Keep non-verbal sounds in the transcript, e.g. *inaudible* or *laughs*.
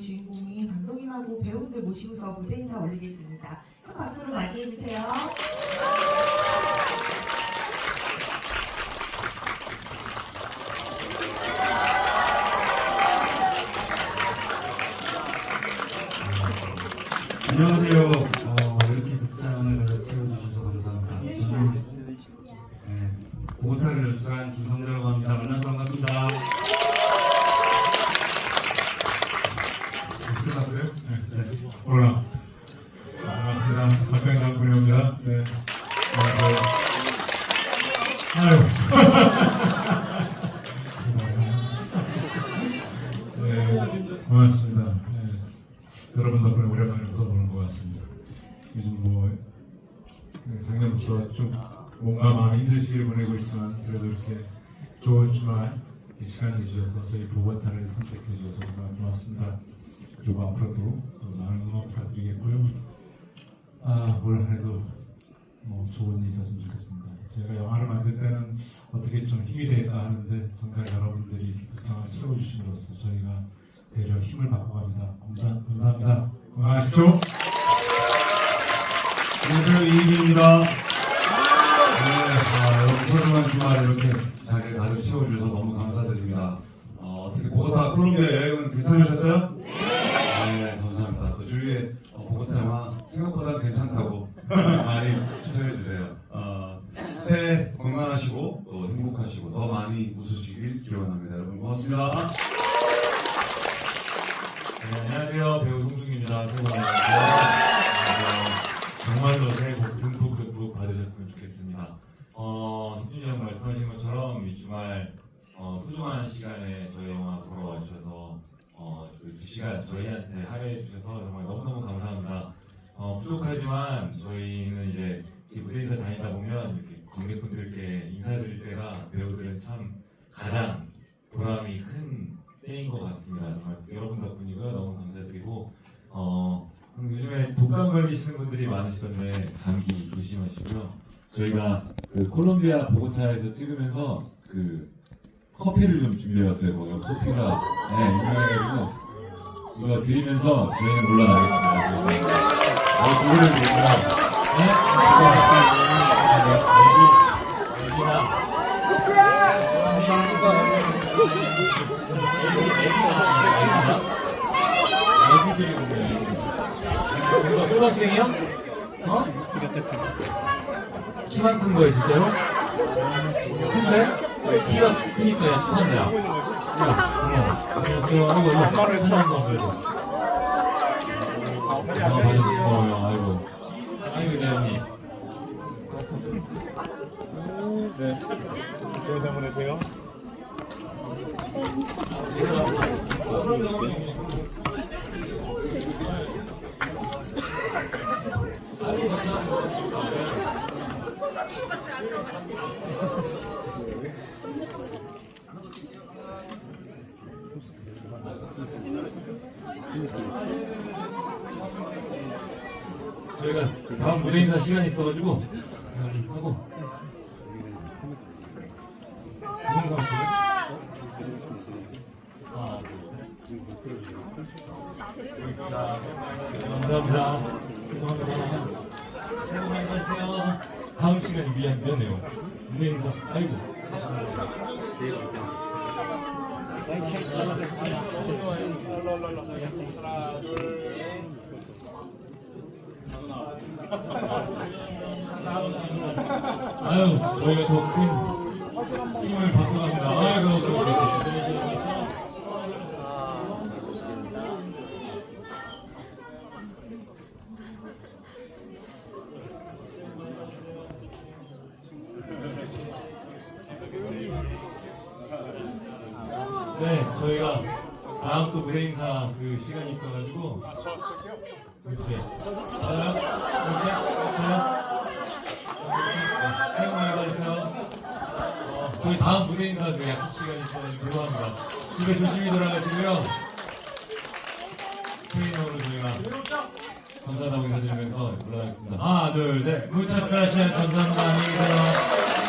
주인공이 감독님하고 배우분들 모시고서 무대 인사 올리겠습니다. 큰 박수로 맞이해 주세요. 안녕하세요. 네. 네. 올라. 반갑습니다. 박병장 군입니다. 네. 어, 그, 아유. *laughs* 네, 고맙습니다. 네. 여러분 덕분에 오랜만에 웃어보는 것 같습니다. 요즘 뭐 네, 작년부터 좀 뭔가 많이 힘든 시기를 보내고 있지만 그래도 이렇게 좋은 주말 이 시간 내주셔서 저희 보건단을 선택해 주셔서 정말 고맙습니다. 그리고 앞으로도 또 많은 응원 부탁드리겠고요. 아, 올 한해도 뭐 좋은 일이 있었으면 좋겠습니다. 제가 영화를 만들 때는 어떻게 좀 힘이 될까 하는데 정말 여러분들이 극장을 채워주심으로써 저희가 되려 힘을 받고 갑니다. 감사, 감사합니다. 건강하십시오. 안녕하세요. 이희입니다. 네, 아, 여러분 소중한 주말 이렇게 자리를 가득 채워주셔서 너무 감사드립니다. 어, 어떻게 보고타 콜롬비아 여행은 괜찮으셨어요? 생각보다 괜찮다고 *laughs* 많이 추천해 주세요. 어, 새해 건강하시고 또 행복하시고 더 많이 웃으시길 기원합니다. 여러분 고맙습니다. 네, 안녕하세요. 배우 송중입니다. 새해 복 받으세요. 정말로 새해 복 듬뿍 듬뿍 받으셨으면 좋겠습니다. 어, 희준이 형 말씀하신 것처럼 이 주말 어, 소중한 시간에 저희 영화 보러 와주셔서 어, 그두 시간 저희한테 할애해 주셔서 정말 너무너무 감사합니다. 어, 부족하지만 저희는 이제 무대 인사 다니다 보면 이렇게 관객분들께 인사드릴 때가 배우들은 참 가장 보람이 큰 때인 것 같습니다. 정말 여러분 덕분이고요. 너무 감사드리고 어, 음, 요즘에 독감 걸리시는 분들이 많으시던데 감기 조심하시고요. 저희가 그 콜롬비아 보고타에서 찍으면서 그 커피를 좀 준비해왔어요. 거기 커피가 네, 유명해가지고 이거 드리면서 저희는 물러나겠습니다. 어, 그거를 드리고요. 네? 애기, 애기나 애기들이 보면 이거 초등학생이요? 어? 키만 큰 거예요 진짜로? 큰데? 키가 크니까 야 친한데 야 아이고 이거 엄마를 사는 거 보내세요. 저희가 다음 무대 인사 시간이 있어가지고 하고? 하나 감사합니다. 죄송합니다. 받으세요. 다음 시간이 미안 미안해요. 무대 인사 아이고. 아유 저희가 더 큰 힘을 받고 갑니다. 그렇게 네, 저희가 다음 또 무대 인사 그 시간이 있어가지고 이렇게 맞아요? 이렇게? 어, 저희 다음 무대 인사 그 약속 시간이 있어가지고 죄송합니다. 집에 조심히 돌아가시고요. 스페인어로 저희가 감사하다고 인사드리면서 물러나겠습니다. 하나, 둘, 셋. 무차스 그라시아스 감사합니다. 안녕히 계세요.